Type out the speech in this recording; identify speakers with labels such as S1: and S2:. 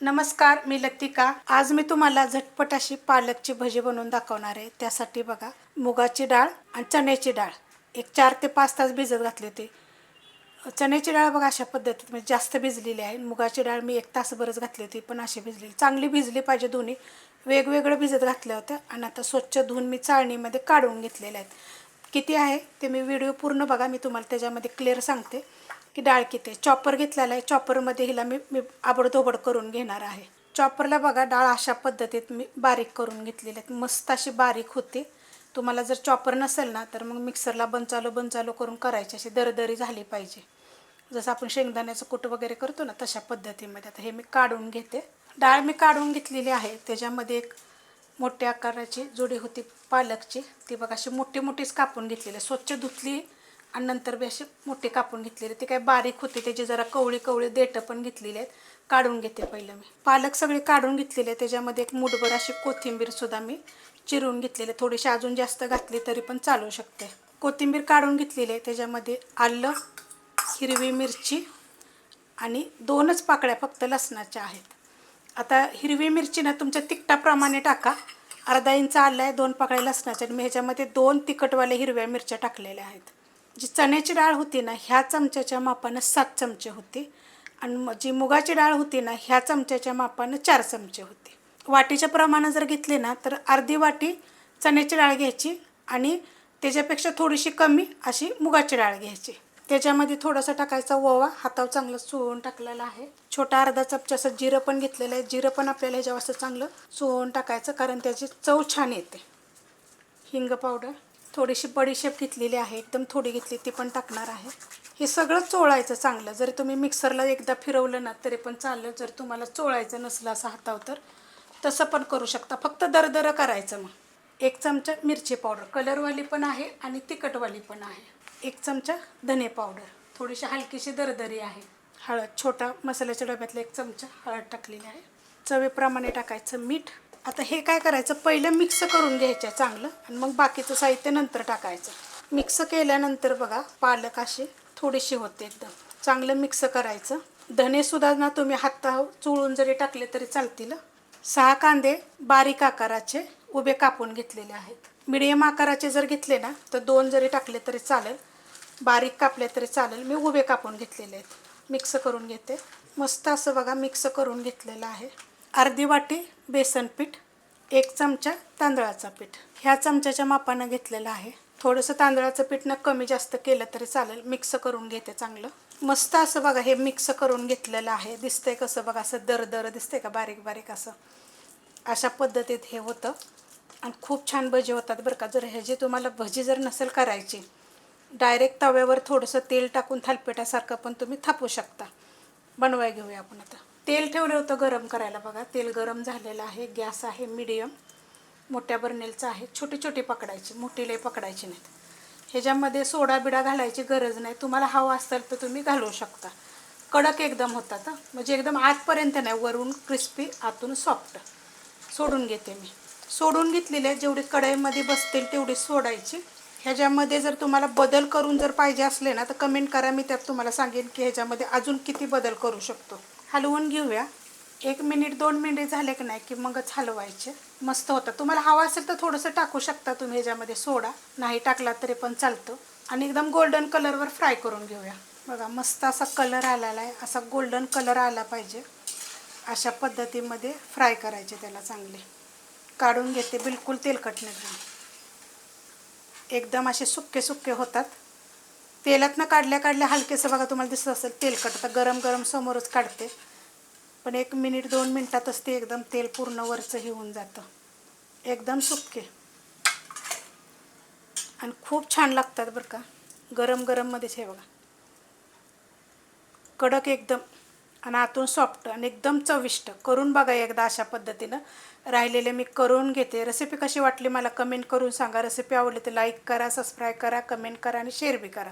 S1: नमस्कार मी लतिका. आज मी तुम्हाला झटपट अशी पालकची भजी बनवून दाखवणार आहे. त्यासाठी बघा मुगाची डाळ आणि चण्याची डाळ. एक चार ते पाच तास भिजत घातली होती. चण्याची डाळ बघा अशा पद्धतीत म्हणजे जास्त भिजलेली आहे. मुगाची डाळ मी एक तासभरच घातली होती पण अशी भिजलेली चांगली भिजली पाहिजे दोन्ही. वेगवेगळं भिजत घातलं होत्या आणि आता स्वच्छ धुवून मी चाळणीमध्ये काढून घेतलेल्या आहेत. किती आहे ते मी व्हिडिओ पूर्ण बघा मी तुम्हाला त्याच्यामध्ये क्लिअर सांगते. की डाळ किती? आहे चॉपर घेतलेला आहे. चॉपरमध्ये हिला मी मी आबडधोबड करून घेणार आहे. चॉपरला बघा डाळ अशा पद्धतीत मी बारीक करून घेतलेली आहेत मस्त अशी बारीक होते. तुम्हाला जर चॉपर नसेल ना तर मग मिक्सरला बंचालो बंचालो करून करायची. अशी दरदरी झाली पाहिजे. जसं आपण शेंगदाण्याचं कुट वगैरे करतो ना तशा पद्धतीमध्ये. आता हे मी काढून घेते. डाळ मी काढून घेतलेली आहे. त्याच्यामध्ये एक मोठ्या आकाराची जोडी होती पालकची. ती बघा अशी मोठी मोठीच कापून घेतलेली आहे. स्वच्छ धुतली आणि नंतर बी अशी मोठी कापून घेतलेली. ते काय बारीक होती त्याची जरा कवळी कवळी देठं पण घेतलेली आहेत. काढून घेते पहिलं मी. पालक सगळी काढून घेतलेले आहे त्याच्यामध्ये एक मुठभर अशी कोथिंबीरसुद्धा मी चिरून घेतलेली. आहे थोडीशी अजून जास्त घातली तरी पण चालू शकते. कोथिंबीर काढून घेतलेली आहे. त्याच्यामध्ये आलं हिरवी मिरची आणि दोनच पाकळ्या फक्त लसणाच्या आहेत. आता हिरवी मिरची ना तुमच्या तिखटाप्रमाणे टाका. अर्धा इंच आलं आहे दोन पाकळ्या लसणाच्या आणि मी ह्याच्यामध्ये दोन तिखटवाल्या हिरव्या मिरच्या टाकलेल्या आहेत. जी चण्याची डाळ होती ना ह्या चमच्याच्या मापानं सात चमचे होते. आणि जी मुगाची डाळ होती ना ह्या चमच्याच्या मापानं चार चमचे होते. वाटीच्या प्रमाणात जर घेतले ना तर अर्धी वाटी चण्याची डाळ घ्यायची आणि त्याच्यापेक्षा थोडीशी कमी अशी मुगाची डाळ घ्यायची. त्याच्यामध्ये थोडासा टाकायचा ओवा हातावर चांगलं चोळून टाकलेला आहे. छोटा अर्धा चमचा असं जिरं पण घेतलेलं आहे. जिरं पण आपल्याला ह्याच्यावर असं चांगलं चोळून टाकायचं कारण त्याची चव छान येते. हिंग पावडर. थोडीशी बडीशेप घेतलेली आहे एकदम थोडी घेतली ती पण टाकणार आहे. हे सगळं चोळायचं चांगलं. जरी तुम्ही मिक्सरला एकदा फिरवलं ना तरी पण चाललं. जर तुम्हाला चोळायचं नसलं असं हातावर तर तसं पण करू शकता. फक्त दरदरं करायचं मग. एक चमचा मिरची पावडर. कलरवाली पण आहे आणि तिखटवाली पण आहे. एक चमचा धने पावडर. थोडीशी हलकीशी दरदरी आहे. हळद. छोटा मसाल्याच्या डब्यातला एक चमचा हळद टाकलेली आहे. चवीप्रमाणे टाकायचं मीठ. आता हे काय करायचं? पहिलं मिक्स करून घ्यायचं चांगलं आणि मग बाकीचं साहित्य नंतर टाकायचं. मिक्स केल्यानंतर बघा पालक अशी थोडीशी होते एकदम. चांगलं मिक्स करायचं. धनेसुद्धा ना तुम्ही हाता चोळून जरी टाकले तरी चालतील. सहा कांदे बारीक आकाराचे उभे कापून घेतलेले आहेत. मिडियम आकाराचे जर घेतले ना तर दोन जरी टाकले तरी चालेल. बारीक कापले तरी चालेल. मी उभे कापून घेतलेले आहेत. मिक्स करून घेते. मस्त असं बघा मिक्स करून घेतलेलं आहे. अर्धी वाटी बेसन पीठ एक चमचा तांदळाचं पीठ. ह्या चमच्याच्या मापानं घेतलेलं आहे. थोडंसं तांदळाचं पीठ कमी जास्त केलं तरी चालेल. मिक्स करून घेते चांगलं. मस्त असं बघा हे मिक्स करून घेतलेलं आहे. दिसतंय कसं बघा असं दर दर दिसतंय का? बारीक बारीक असं. अशा पद्धतीत हे होतं. आणि खूप छान भजी होतात बरं का. जर ह्याची तुम्हाला भजी जर नसेल करायची डायरेक्ट तव्यावर थोडंसं तेल टाकून थालपिठासारखं पण तुम्ही थापू शकता. बनवाय घेऊया आपण आता. तेल ठेवलं होतं गरम करायला बघा. तेल गरम झालेलं आहे. गॅस आहे मिडियम. मोठ्या बर्नेलचं आहे. छोटी छोटी पकडायची. मोठी लई पकडायची नाहीत. ह्याच्यामध्ये सोडा बिडा घालायची गरज नाही. तुम्हाला हवा असेल तर तुम्ही घालू शकता. कडक एकदम होतात म्हणजे एकदम आतपर्यंत नाही. वरून क्रिस्पी आतून सॉफ्ट. सोडून घेते मी. सोडून घेतलेले जेवढी कढईमध्ये बसतील तेवढी सोडायची. ह्याच्यामध्ये जर तुम्हाला बदल करून जर पाहिजे असले ना तर कमेंट करा. मी त्यात तुम्हाला सांगेन की ह्याच्यामध्ये अजून किती बदल करू शकतो. हलवून घेऊया. एक मिनिट दोन मिनिट झाले की नाही की मगच हलवायचे. मस्त होतं. तुम्हाला हवा असेल तर थोडंसं टाकू शकता तुम्ही ह्याच्यामध्ये सोडा. नाही टाकला तरी पण चालतं. आणि एकदम गोल्डन कलरवर फ्राय करून घेऊया. बघा मस्त असा कलर आलेला आहे. असा गोल्डन कलर आला पाहिजे. अशा पद्धतीमध्ये फ्राय करायचे त्याला चांगले. काढून घेते. बिलकुल तेलकट नाही. एकदम असे सुक्के सुक्के होतात. तेलातनं काढल्या काढल्या हलकेसं बघा तुम्हाला दिसत असेल तेलकट आता गरम गरम समोरच काढते. पण एक मिनिट दोन मिनटातच ते एकदम तेल पूर्ण वरचं होऊन जातं. एकदम सुके आणि खूप छान लागतात बरं का. गरम गरममध्येच हे बघा. कडक एकदम. आणि आतून सॉफ्ट आणि एकदम चविष्ट. करून बघा एकदा अशा पद्धतीनं. राहिलेले मी करून घेते. रेसिपी कशी वाटली मला कमेंट करून सांगा. रेसिपी आवडली तर लाईक करा सबस्क्राईब करा कमेंट करा आणि शेअर बी करा.